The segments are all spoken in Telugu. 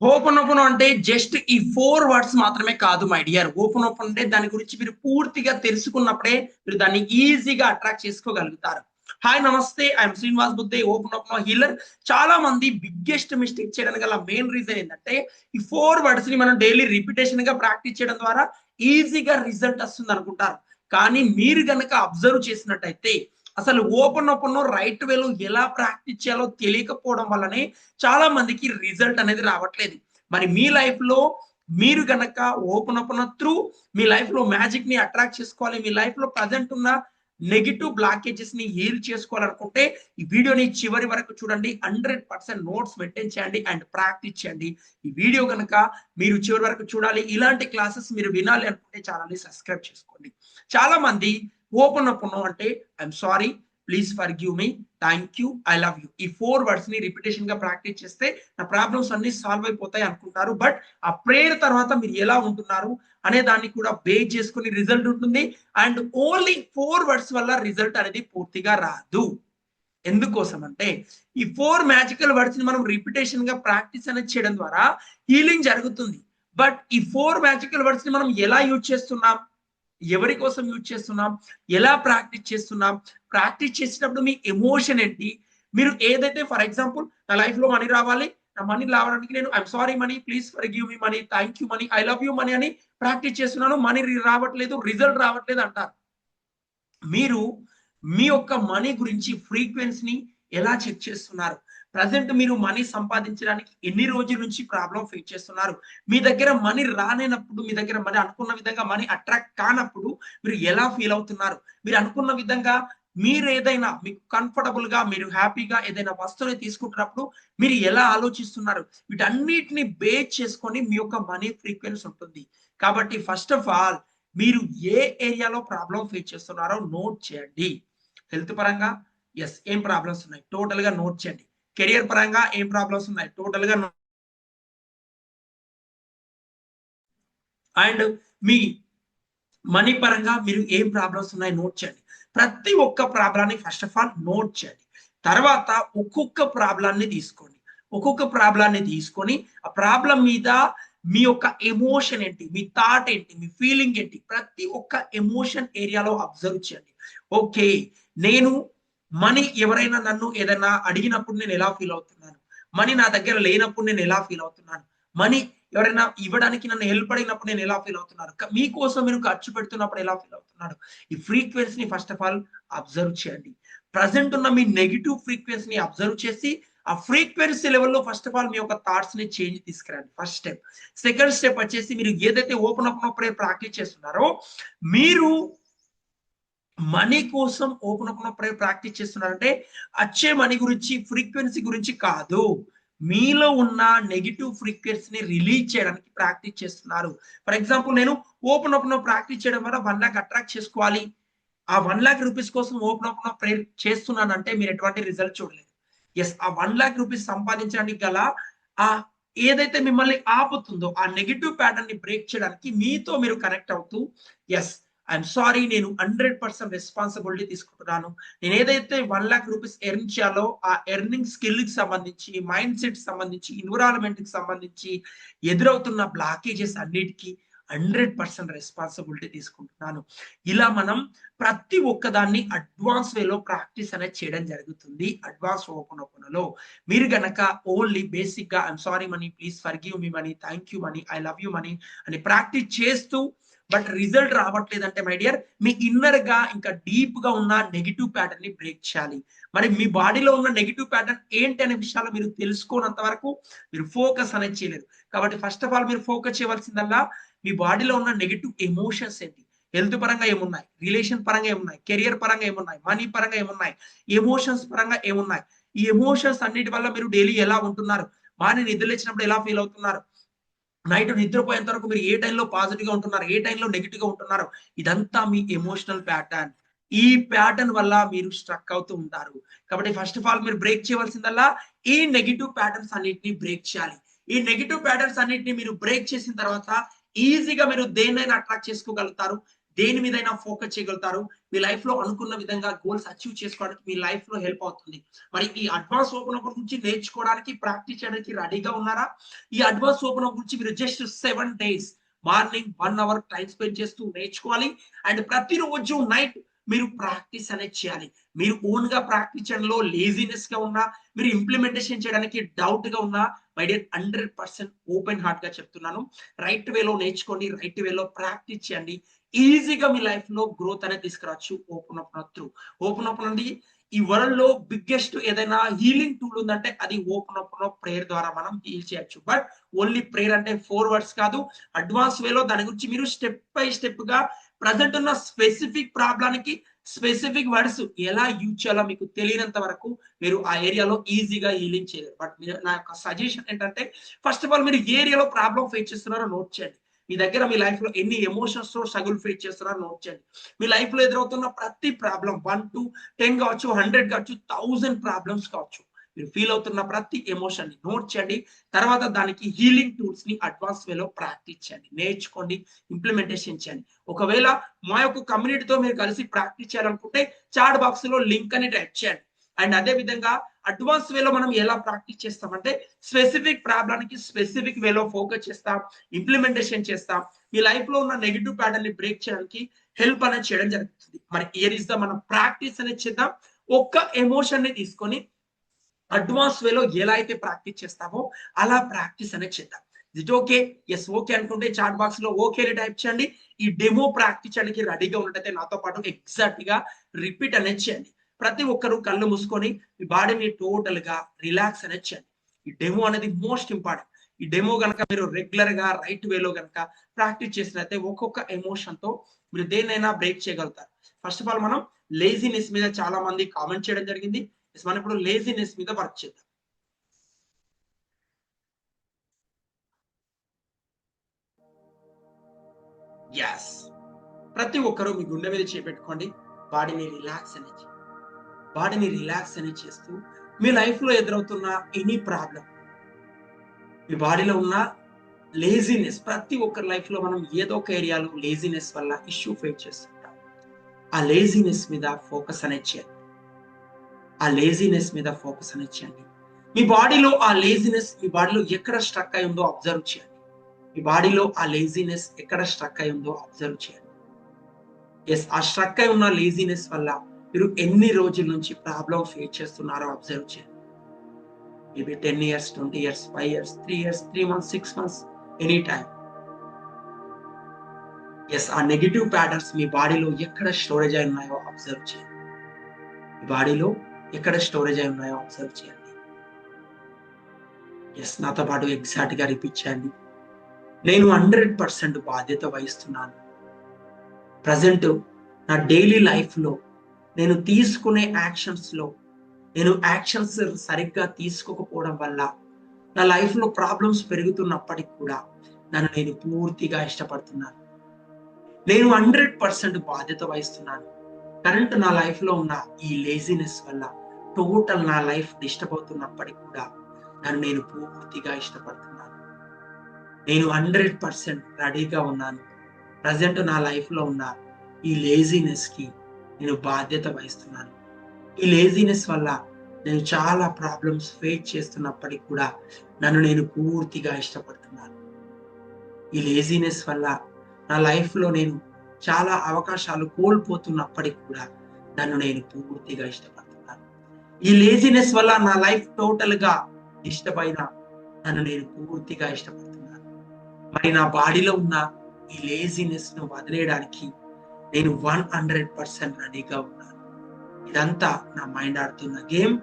ఓపెన్ ఓపెన్ అంటే జస్ట్ ఈ ఫోర్ వర్డ్స్ మాత్రమే కాదు మై డియర్ ఓపెన్ ఓపెన్ అంటే దాని గురించి మీరు పూర్తిగా తెలుసుకున్నప్పుడే మీరు దాన్ని ఈజీగా అట్రాక్ట్ చేసుకోగలుగుతారు. హాయ్ నమస్తే. ఐఎమ్ శ్రీనివాస్ బుద్ధే ఓపెన్ ఓపెన్ హీలర్ చాలా మంది బిగ్గెస్ట్ మిస్టేక్ చేయడానికి గల మెయిన్ రీజన్ ఏంటంటే ఈ ఫోర్ వర్డ్స్ని మనం డైలీ రిపిటేషన్గా ప్రాక్టీస్ చేయడం ద్వారా ఈజీగా రిజల్ట్ వస్తుంది అనుకుంటారు కానీ మీరు గనక అబ్జర్వ్ చేసినట్టయితే అసలు ఓపెన్ ఓపెన్ రైట్ వేలో ఎలా ప్రాక్టీస్ చేయాలో తెలియకపోవడం వల్లనే చాలా మందికి రిజల్ట్ అనేది రావట్లేదు. మరి మీ లైఫ్లో మీరు గనక ఓపెన్ ఓపెన్ త్రూ మీ లైఫ్లో మ్యాజిక్ని అట్రాక్ట్ చేసుకోవాలి మీ లైఫ్లో ప్రజెంట్ ఉన్న నెగిటివ్ బ్లాకేజెస్ని హీల్ చేసుకోవాలనుకుంటే ఈ వీడియోని చివరి వరకు చూడండి. హండ్రెడ్ పర్సెంట్ నోట్స్ మెయింటైన్ చేయండి అండ్ ప్రాక్టీస్ చేయండి. ఈ వీడియో కనుక మీరు చివరి వరకు చూడాలి ఇలాంటి క్లాసెస్ మీరు వినాలి అనుకుంటే ఛానల్ని సబ్స్క్రైబ్ చేసుకోండి. చాలా మంది ఓపెన్ అప్ ఉన్నాం అంటే I'm sorry please forgive me thank you I love you ఈ ఫోర్ వర్డ్స్ని రిపిటేషన్గా ప్రాక్టీస్ చేస్తే నా ప్రాబ్లమ్స్ అన్ని సాల్వ్ అయిపోతాయి అనుకుంటారు బట్ ఆ ప్రేయర్ తర్వాత మీరు ఎలా ఉంటున్నారు అనే దాన్ని కూడా బేస్ చేసుకుని రిజల్ట్ ఉంటుంది. అండ్ ఓన్లీ ఫోర్ వర్డ్స్ వల్ల రిజల్ట్ అనేది పూర్తిగా రాదు. ఎందుకోసం అంటే ఈ ఫోర్ మ్యాజికల్ వర్డ్స్ని మనం రిపిటేషన్గా ప్రాక్టీస్ అనేది చేయడం ద్వారా హీలింగ్ జరుగుతుంది. బట్ ఈ ఫోర్ మ్యాజికల్ వర్డ్స్ని మనం ఎలా యూజ్ చేస్తున్నాం? ఎవరి కోసం యూజ్ చేస్తున్నాం? ఎలా ప్రాక్టీస్ చేస్తున్నాం? ప్రాక్టీస్ చేసేటప్పుడు మీ ఎమోషన్ ఏంటి? మీరు ఏదైతే ఫర్ ఎగ్జాంపుల్ నా లైఫ్లో మనీ రావాలి నా మనీ రావడానికి నేను I'm sorry money please forgive me money thank you money I love you money అని ప్రాక్టీస్ చేస్తున్నాను మనీ రావట్లేదు రిజల్ట్ రావట్లేదు అంటారు. మీరు మీ యొక్క మనీ గురించి ఫ్రీక్వెన్సీని ఎలా చెక్ చేస్తున్నారు? ప్రజెంట్ మీరు మనీ సంపాదించడానికి ఎన్ని రోజుల నుంచి ప్రాబ్లం ఫేస్ చేస్తున్నారు? మీ దగ్గర మనీ రానేనప్పుడు మీ దగ్గర మనీ అనుకున్న విధంగా మనీ అట్రాక్ట్ కానప్పుడు మీరు ఎలా ఫీల్ అవుతున్నారు? మీరు అనుకున్న విధంగా మీరు ఏదైనా మీకు కంఫర్టబుల్గా మీరు హ్యాపీగా ఏదైనా వస్తువుని తీసుకుంటున్నప్పుడు మీరు ఎలా ఆలోచిస్తున్నారు? వీటన్నిటిని బేస్ చేసుకొని మీ యొక్క మనీ ఫ్రీక్వెన్సీ ఉంటుంది. కాబట్టి ఫస్ట్ ఆఫ్ ఆల్ మీరు ఏ ఏరియాలో ప్రాబ్లం ఫేస్ చేస్తున్నారో నోట్ చేయండి. హెల్త్ పరంగా ఎస్ ఏం ప్రాబ్లమ్స్ ఉన్నాయి? టోటల్గా నోట్ చేయండి. కెరియర్ పరంగా ఏం ప్రాబ్లమ్స్ ఉన్నాయి? టోటల్గా అండ్ మీ మనీ పరంగా మీరు ఏం ప్రాబ్లమ్స్ ఉన్నాయి? నోట్ చేయండి. ప్రతి ఒక్క ప్రాబ్లాన్ని ఫస్ట్ ఆఫ్ ఆల్ నోట్ చేయండి. తర్వాత ఒక్కొక్క ప్రాబ్లాన్ని తీసుకోండి. ఒక్కొక్క ప్రాబ్లాన్ని తీసుకొని ఆ ప్రాబ్లం మీద మీ యొక్క ఎమోషన్ ఏంటి? మీ థాట్ ఏంటి? మీ ఫీలింగ్ ఏంటి? ప్రతి ఒక్క ఎమోషన్ ఏరియాలో అబ్జర్వ్ చేయండి. ఓకే నేను మనీ ఎవరైనా నన్ను ఏదైనా అడిగినప్పుడు నేను ఎలా ఫీల్ అవుతున్నాను? మనీ నా దగ్గర లేనప్పుడు నేను ఎలా ఫీల్ అవుతున్నాను? మనీ ఎవరైనా ఇవ్వడానికి నన్ను హెల్ప్ అడిగినప్పుడు నేను ఎలా ఫీల్ అవుతున్నాను? మీకోసం మీరు ఖర్చు పెడుతున్నప్పుడు ఎలా ఫీల్ అవుతున్నాడు ఈ ఫ్రీక్వెన్సీని ఫస్ట్ ఆఫ్ ఆల్ అబ్జర్వ్ చేయండి. ప్రజెంట్ ఉన్న మీ నెగిటివ్ ఫ్రీక్వెన్సీని అబ్జర్వ్ చేసి ఆ ఫ్రీక్వెన్సీ లెవెల్లో ఫస్ట్ ఆఫ్ ఆల్ మీ యొక్క థాట్స్ని చేంజ్ తీసుకురండి ఫస్ట్ స్టెప్ సెకండ్ స్టెప్ వచ్చేసి మీరు ఏదైతే ఓపెన్ అప్ ప్రేయర్ ప్రాక్టీస్ చేస్తున్నారో మీరు మనీ కోసం ఓపెన్ ఓపెన్ ప్రాక్టీస్ చేస్తున్నారంటే వచ్చే మనీ గురించి ఫ్రీక్వెన్సీ గురించి కాదు. మీలో ఉన్న నెగిటివ్ ఫ్రీక్వెన్సీని రిలీజ్ చేయడానికి ప్రాక్టీస్ చేస్తున్నారు. ఫర్ ఎగ్జాంపుల్ నేను ఓపెన్ ఓపెన్ ప్రాక్టీస్ చేయడం వల్ల వన్ లాక్ అట్రాక్ట్ చేసుకోవాలి. ఆ వన్ లాక్ రూపీస్ కోసం ఓపెన్ ఓపెన్ ప్రేర్ చేస్తున్నానంటే మీరు ఎటువంటి రిజల్ట్ చూడలేదు. ఎస్ ఆ వన్ లాక్ రూపీస్ సంపాదించడానికి గల ఆ ఏదైతే మిమ్మల్ని ఆపుతుందో ఆ నెగిటివ్ ప్యాటర్న్ని బ్రేక్ చేయడానికి మీతో మీరు కనెక్ట్ అవుతూ ఎస్ ఐఎమ్ సారీ నేను హండ్రెడ్ పర్సెంట్ రెస్పాన్సిబిలిటీ తీసుకుంటున్నాను. నేను ఏదైతే వన్ లాక్ రూపీస్ ఎర్న్ చేయాలో ఆ ఎర్నింగ్ స్కిల్కి సంబంధించి మైండ్ సెట్ సంబంధించి ఎన్విరాన్మెంట్కి సంబంధించి ఎదురవుతున్న బ్లాకేజెస్ అన్నిటికీ హండ్రెడ్ పర్సెంట్ రెస్పాన్సిబిలిటీ తీసుకుంటున్నాను. ఇలా మనం ప్రతి ఒక్కదాన్ని అడ్వాన్స్ వేలో ప్రాక్టీస్ అనేది చేయడం జరుగుతుంది. అడ్వాన్స్ ఓపెన్ ఓపెన్లో మీరు గనక ఓన్లీ బేసిక్గా I'm sorry money please forgive me money thank you money I love you money అని ప్రాక్టీస్ చేస్తూ బట్ రిజల్ట్ రావట్లేదంటే మై డియర్ మీ ఇన్నర్గా ఇంకా డీప్గా ఉన్న నెగిటివ్ ప్యాటర్న్ని బ్రేక్ చేయాలి. మరి మీ బాడీలో ఉన్న నెగిటివ్ ప్యాటర్న్ ఏంటి అనే విషయాలు మీరు తెలుసుకోనంత వరకు మీరు ఫోకస్ అనేది చేయలేరు. కాబట్టి ఫస్ట్ ఆఫ్ ఆల్ మీరు ఫోకస్ చేయవలసిందల్లా మీ బాడీలో ఉన్న నెగిటివ్ ఎమోషన్స్ ఏంటి? హెల్త్ పరంగా ఏమున్నాయి? రిలేషన్ పరంగా ఏమున్నాయి? కెరియర్ పరంగా ఏమున్నాయి? మనీ పరంగా ఏమున్నాయి? ఎమోషన్స్ పరంగా ఏమున్నాయి? ఈ ఎమోషన్స్ అన్నిటి వల్ల మీరు డైలీ ఎలా ఉంటున్నారు? మార్నింగ్ నిద్రలేచినప్పుడు ఎలా ఫీల్ అవుతున్నారు? నైట్ నిద్రపోయేంత వరకు మీరు ఏ టైంలో పాజిటివ్గా ఉంటున్నారు ఏ టైంలో నెగిటివ్గా ఉంటున్నారు ఇదంతా మీ ఎమోషనల్ ప్యాటర్న్ ఈ ప్యాటర్న్ వల్ల మీరు స్ట్రక్ అవుతూ ఉంటారు. కాబట్టి ఫస్ట్ ఆఫ్ ఆల్ మీరు బ్రేక్ చేయవలసిందల్లా ఈ నెగిటివ్ ప్యాటర్న్స్ అన్నిటిని బ్రేక్ చేయాలి. ఈ నెగిటివ్ ప్యాటర్న్స్ అన్నిటిని మీరు బ్రేక్ చేసిన తర్వాత ఈజీగా మీరు దేన్నైనా అట్రాక్ట్ చేసుకోగలుగుతారు దేని మీదైనా ఫోకస్ చేయగలుగుతారు మీ లైఫ్లో అనుకున్న విధంగా గోల్స్ అచీవ్ చేసుకోవడానికి మీ లైఫ్లో హెల్ప్ అవుతుంది. మరి ఈ అడ్వాన్స్ ఓపెన్ అప్ గురించి నేర్చుకోవడానికి ప్రాక్టీస్ చేయడానికి రెడీగా ఉన్నారా? ఈ అడ్వాన్స్ ఓపెన్ అప్ గురించి మీరు just seven days morning one hour time spend చేస్తూ నేర్చుకోవాలి. అండ్ ప్రతిరోజు నైట్ మీరు ప్రాక్టీస్ అనేది చేయాలి. మీరు ఓన్గా ప్రాక్టీస్ చేయడంలో లేజినెస్గా ఉన్నా మీరు ఇంప్లిమెంటేషన్ చేయడానికి డౌట్గా ఉన్నా my dear hundred percent open హార్ట్గా చెప్తున్నాను. రైట్ వేలో నేర్చుకోండి రైట్ వేలో ప్రాక్టీస్ చేయండి. ఈజీగా మీ లైఫ్లో గ్రోత్ అనేది తీసుకురావచ్చు. Open up through open up నుండి ఈ వరల్డ్లో బిగ్గెస్ట్ ఏదైనా హీలింగ్ టూల్ ఉందంటే అది ఓపెన్ అప్ ప్రేయర్ ద్వారా మనం హీల్ చేయొచ్చు. బట్ ఓన్లీ ప్రేయర్ అంటే ఫోర్ వర్డ్స్ కాదు. అడ్వాన్స్ వేలో దాని గురించి మీరు స్టెప్ బై స్టెప్గా ప్రజెంట్ ఉన్న స్పెసిఫిక్ ప్రాబ్లానికి స్పెసిఫిక్ వర్డ్స్ ఎలా యూజ్ చేయాలో మీకు తెలియనంత వరకు మీరు ఆ ఏరియాలో ఈజీగా హీలింగ్ చేయలేరు. బట్ మీరు నా యొక్క సజెషన్ ఏంటంటే ఫస్ట్ ఆఫ్ ఆల్ మీరు ఏ ఏరియాలో ప్రాబ్లం ఫేస్ చేస్తున్నారో నోట్ చేయండి. మీ దగ్గర మీ లైఫ్లో ఎన్ని ఎమోషన్స్తో స్ట్రగుల్ ఫేస్ చేస్తున్నారో నోట్ చేయండి. మీ లైఫ్లో ఎదురవుతున్న ప్రతి ప్రాబ్లం వన్ టు టెన్ కావచ్చు హండ్రెడ్ కావచ్చు థౌజండ్ ప్రాబ్లమ్స్ కావచ్చు మీరు ఫీల్ అవుతున్న ప్రతి ఎమోషన్ని నోట్ చేయండి. తర్వాత దానికి హీలింగ్ టూల్స్ని అడ్వాన్స్ వేలో ప్రాక్టీస్ చేయండి. నేర్చుకోండి ఇంప్లిమెంటేషన్ చేయండి. ఒకవేళ మా యొక్క కమ్యూనిటీతో మీరు కలిసి ప్రాక్టీస్ చేయాలనుకుంటే చాట్ బాక్స్లో లింక్ అని టైప్ చేయండి. అండ్ అదే విధంగా అడ్వాన్స్ వేలో మనం ఎలా ప్రాక్టీస్ చేస్తామంటే స్పెసిఫిక్ ప్రాబ్లానికి స్పెసిఫిక్ వేలో ఫోకస్ చేస్తాం ఇంప్లిమెంటేషన్ చేస్తాం. మీ లైఫ్లో ఉన్న నెగిటివ్ ప్యాటర్న్ని బ్రేక్ చేయడానికి హెల్ప్ అనేది చేయడం జరుగుతుంది. మరి ఇయర్ ఇస్ ద మనం ప్రాక్టీస్ అనేది చేద్దాం. ఒక్క ఎమోషన్ని తీసుకొని అడ్వాన్స్ వేలో ఎలా అయితే ప్రాక్టీస్ చేస్తామో అలా ప్రాక్టీస్ అనేది చేద్దాం. ఇట్ ఓకే ఎస్ ఓకే అనుకుంటే చాట్ బాక్స్లో ఓకే టైప్ చేయండి. ఈ డెమో ప్రాక్టీస్ చేయడానికి రెడీగా ఉన్నట్టయితే నాతో పాటు ఎగ్జాక్ట్గా రిపీట్ అనేది చేయండి. ప్రతి ఒక్కరు కళ్ళు మూసుకొని మీ బాడీని టోటల్గా రిలాక్స్ అనేది చేయండి. ఈ డెమో అనేది మోస్ట్ ఇంపార్టెంట్. ఈ డెమో కనుక మీరు రెగ్యులర్గా రైట్ వేలో కనుక ప్రాక్టీస్ చేసినట్లయితే ఒక్కొక్క ఎమోషన్తో మీరు దేన్నైనా బ్రేక్ చేయగలుగుతారు. ఫస్ట్ ఆఫ్ ఆల్ మనం లేజినెస్ మీద చాలా మంది కామెంట్ చేయడం జరిగింది. మనం ఇప్పుడు లేజినెస్ మీద వర్క్ చేద్దాం. ఎస్ ప్రతి ఒక్కరూ మీ గుండె మీద చేపెట్టుకోండి. బాడీని రిలాక్స్ అనేది బాడీని రిలాక్స్ అనేది చేస్తూ మీ లైఫ్లో ఎదురవుతున్న ఎనీ ప్రాబ్లం మీ బాడీలో ఉన్న లేజినెస్ ప్రతి ఒక్కరి లైఫ్లో మనం ఏదో ఒక ఏరియాలో లేజినెస్ వల్ల ఇష్యూ ఫేస్ చేస్తుంటాం. ఆ లేజినెస్ మీద ఫోకస్ అనేది చేయండి. ఆ లేజినెస్ మీద ఫోకస్ అనేది చేయండి. మీ బాడీలో ఆ లేజినెస్ మీ బాడీలో ఎక్కడ స్ట్రక్ అయి ఉందో అబ్జర్వ్ చేయండి. మీ బాడీలో ఆ లేజినెస్ ఎక్కడ స్ట్రక్ అయి ఉందో అబ్జర్వ్ చేయండి. ఎస్ ఆ స్ట్రక్ అయి ఉన్న లేజినెస్ వల్ల మీరు ఎన్ని రోజుల నుంచి ప్రాబ్లం ఫేస్ చేస్తున్నారో అబ్జర్వ్ చేయండి. Maybe ten years twenty years five years three years three months six months any time yes ఆ నెగిటివ్ ప్యాటర్న్స్ మీ బాడీలో ఎక్కడ స్టోరేజ్ అయి ఉన్నాయో అబ్జర్వ్ చేయండి. మీ బాడీలో ఎక్కడ స్టోరేజ్ అయి ఉన్నాయో అబ్జర్వ్ చేయండి. ఎస్ నాతో పాటు ఎగ్జాక్ట్గా రిపీట్ చేయండి. నేను హండ్రెడ్ పర్సెంట్ బాధ్యత వహిస్తున్నాను. ప్రజెంట్ నా డైలీ లైఫ్లో నేను తీసుకునే యాక్షన్స్లో నేను యాక్షన్స్ సరిగ్గా తీసుకోకపోవడం వల్ల నా లైఫ్లో ప్రాబ్లమ్స్ పెరుగుతున్నప్పటికి కూడా నన్ను నేను పూర్తిగా ఇష్టపడుతున్నాను. నేను హండ్రెడ్ పర్సెంట్ బాధ్యత వహిస్తున్నాను. కరెంట్ నా లైఫ్లో ఉన్న ఈ లేజినెస్ వల్ల టోటల్ నా లైఫ్ డిస్టర్బ్ అవుతున్నప్పటికి కూడా నన్ను నేను పూర్తిగా ఇష్టపడుతున్నాను. నేను హండ్రెడ్ పర్సెంట్ రెడీగా ఉన్నాను. ప్రజెంట్ నా లైఫ్లో ఉన్న ఈ లేజినెస్కి నేను బాధ్యత వహిస్తున్నాను. ఈ లేజినెస్ వల్ల నేను చాలా ప్రాబ్లమ్స్ ఫేస్ చేస్తున్నప్పటికీ కూడా నన్ను నేను పూర్తిగా ఇష్టపడుతున్నాను. ఈ లేజినెస్ వల్ల నా లైఫ్లో నేను చాలా అవకాశాలు కోల్పోతున్నప్పటికీ కూడా నన్ను నేను పూర్తిగా ఇష్టపడుతున్నాను. ఈ లేజినెస్ వల్ల నా లైఫ్ టోటల్గా ఇష్టమైన నన్ను నేను పూర్తిగా ఇష్టపడుతున్నాను. మరి నా బాడీలో ఉన్న ఈ లేజినెస్ను వదిలేయడానికి నేను వన్ హండ్రెడ్ పర్సెంట్ రెడీగా ఉన్నాను. ఇదంతా నా మైండ్ ఆడుతున్న గేమ్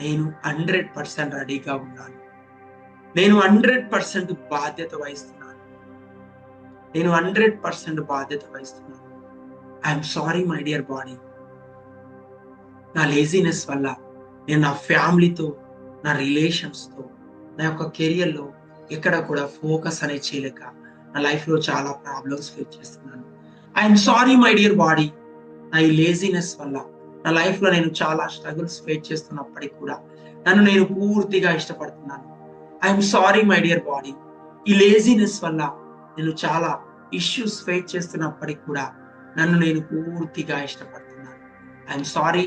నేను హండ్రెడ్ పర్సెంట్ రెడీగా ఉన్నాను. నేను హండ్రెడ్ పర్సెంట్ బాధ్యత వహిస్తున్నాను. నేను హండ్రెడ్ పర్సెంట్ బాధ్యత వహిస్తున్నాను. I'm sorry my dear body నా లేజినెస్ వల్ల నేను నా ఫ్యామిలీతో నా రిలేషన్స్తో నా యొక్క కెరియర్లో ఎక్కడ కూడా ఫోకస్ అనేది చేయలేక నా లైఫ్లో చాలా ప్రాబ్లమ్స్ ఫేస్ చేస్తున్నాను. I'm sorry my dear body నా ఈ లేజినెస్ వల్ల నా లైఫ్లో నేను చాలా స్ట్రగుల్స్ ఫేస్ చేస్తున్నప్పటికీ కూడా నన్ను నేను పూర్తిగా ఇష్టపడుతున్నాను. I'm sorry my dear body ఈ లేజినెస్ వల్ల నేను చాలా ఇష్యూస్ ఫేస్ చేస్తున్నప్పటికి కూడా నన్ను నేను పూర్తిగా ఇష్టపడుతున్నాను. ఐఎమ్ సారీ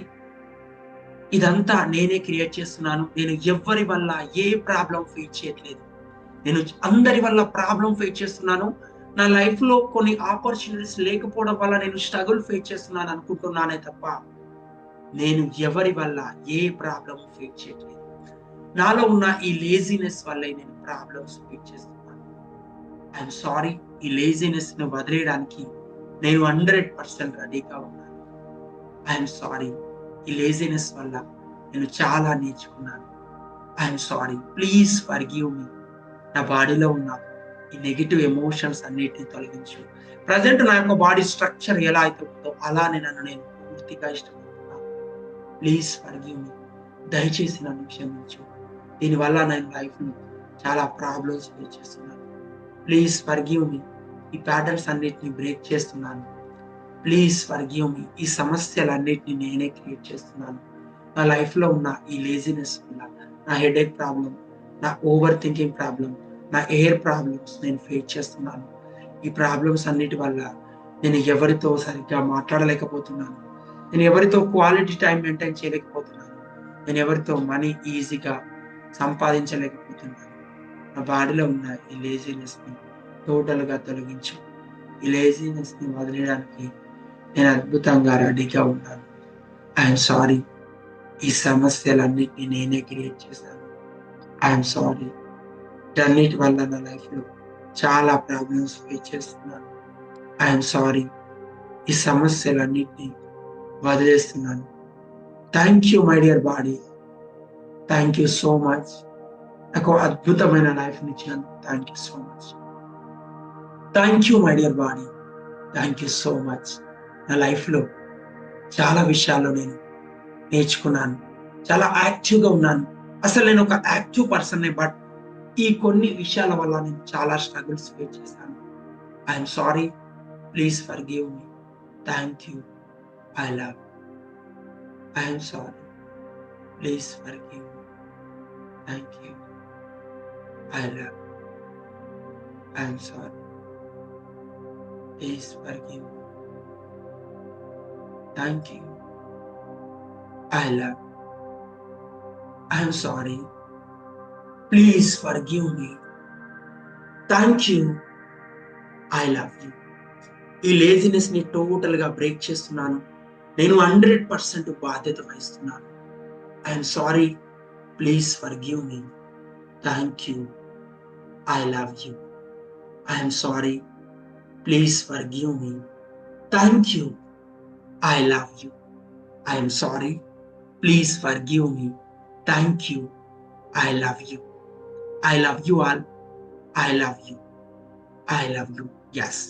ఇదంతా నేనే క్రియేట్ చేస్తున్నాను. నేను ఎవరి వల్ల ఏ ప్రాబ్లం ఫేస్ చేయట్లేదు. నేను అందరి వల్ల ప్రాబ్లం ఫేస్ చేస్తున్నాను. నా లైఫ్లో కొన్ని ఆపర్చునిటీస్ లేకపోవడం వల్ల నేను స్ట్రగుల్ ఫేస్ చేస్తున్నాను అనుకుంటున్నానే తప్ప నేను ఎవరి వల్ల ఏ ప్రాబ్లం ఫేస్ చేయట్లేదు. నాలో ఉన్న ఈ లేజినెస్ వల్లే నేను ప్రాబ్లమ్స్ ఫేస్ చేస్తున్నాను. ఐఎమ్ సారీ ఈ లేజినెస్ను వదిలేయడానికి నేను హండ్రెడ్ పర్సెంట్ రెడీగా ఉన్నాను. ఐఎమ్ సారీ ఈ లేజినెస్ వల్ల నేను చాలా నేర్చుకున్నాను. I'm sorry please forgive me నా బాడీలో ఉన్న ఈ నెగిటివ్ ఎమోషన్స్ అన్నిటిని తొలగించు. ప్రజెంట్ నా యొక్క బాడీ స్ట్రక్చర్ ఎలా అయితే ఉందో అలానే నన్ను నేను పూర్తిగా ఇష్టపడుతున్నాను. ప్లీజ్ ఫర్ మీ దయచేసి నన్ను క్షమించు. దీనివల్ల నేను లైఫ్ని చాలా ప్రాబ్లమ్స్ ఫేస్ చేస్తున్నాను. ప్లీజ్ ఫర్ మీ ఈ ప్యాటర్న్స్ అన్నిటిని బ్రేక్ చేస్తున్నాను. ప్లీజ్ ఫర్గివ్ మీ ఈ సమస్యలన్నిటిని నేనే క్రియేట్ చేస్తున్నాను. నా లైఫ్లో ఉన్న ఈ లేజినెస్ వల్ల నా హెడేక్ ప్రాబ్లం నా ఓవర్ థింకింగ్ ప్రాబ్లం నా ఎయిర్ ప్రాబ్లమ్స్ నేను ఫేస్ చేస్తున్నాను. ఈ ప్రాబ్లమ్స్ అన్నిటి వల్ల నేను ఎవరితో సరిగ్గా మాట్లాడలేకపోతున్నాను. నేను ఎవరితో క్వాలిటీ టైం మెయింటైన్ చేయలేకపోతున్నాను. నేను ఎవరితో మనీ ఈజీగా సంపాదించలేకపోతున్నాను. నా బాడీలో ఉన్న ఈ లేజినెస్ని టోటల్గా తొలగించు. ఈ లేజినెస్ని వదిలేయడానికి నేను అద్భుతంగా రెడీగా ఉన్నాను. ఐఎమ్ సారీ ఈ సమస్యలన్నిటిని నేనే క్రియేట్ చేశాను. ఐఎమ్ సారీ వీటన్నిటి వల్ల నా లైఫ్లో చాలా ప్రాబ్లమ్స్ ఫేస్ చేస్తున్నాను. ఐఎమ్ సారీ ఈ సమస్యలన్నిటిని వదిలేస్తున్నాను. Thank you my dear body thank you so much నాకు అద్భుతమైన లైఫ్ ఇచ్చినందుకు thank you so much thank you my dear body thank you so much నా లైఫ్లో చాలా విషయాల్లో నేను నేర్చుకున్నాను. చాలా యాక్టివ్గా ఉన్నాను. అసలు నేను ఒక యాక్టివ్ పర్సన్ బట్ ఈ కొన్ని విషయాల వల్ల నేను చాలా స్ట్రగుల్స్ ఫేస్ చేశాను I'm sorry please forgive me thank you I love I'm sorry please forgive me thank you I love I'm sorry please forgive me thank you I love I'm sorry please forgive me thank you I love you ఈ లేజినెస్ని బ్రేక్ చేస్తున్నాను. నేను హండ్రెడ్ పర్సెంట్ బాధ్యత వహిస్తున్నాను. I'm sorry please forgive me thank you I love you I'm sorry please forgive me thank you I love you I'm sorry please forgive me thank you I love you I love you all I love you I love you yes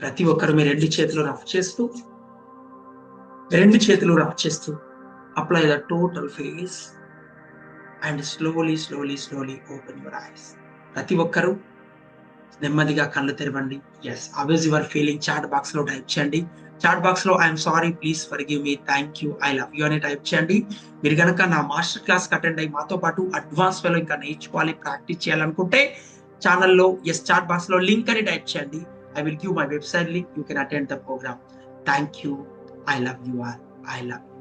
ప్రతి ఒక్కరు మీ రెండు చేతులు రఫ్ చేస్తూ రెండు చేతులు రఫ్ చేస్తూ apply the total face and slowly slowly slowly open your eyes ప్రతి ఒక్కరు నెమ్మదిగా కళ్ళు తెరవండి. Yes always your feeling chat బాక్స్లో టైప్ చేయండి. చాట్ బాక్స్లో I'm sorry please forgive me thank you I love you అని టైప్ చేయండి. మీరు కనుక నా మాస్టర్ క్లాస్ అటెండ్ అయ్యి మాతో పాటు అడ్వాన్స్ వేలో ఇంకా నేర్చుకోవాలి ప్రాక్టీస్ చేయాలనుకుంటే ఛానల్లో ఎస్ చాట్ బాక్స్లో లింక్ అని టైప్ చేయండి. I will give my website link you can attend the program thank you I love you or I love you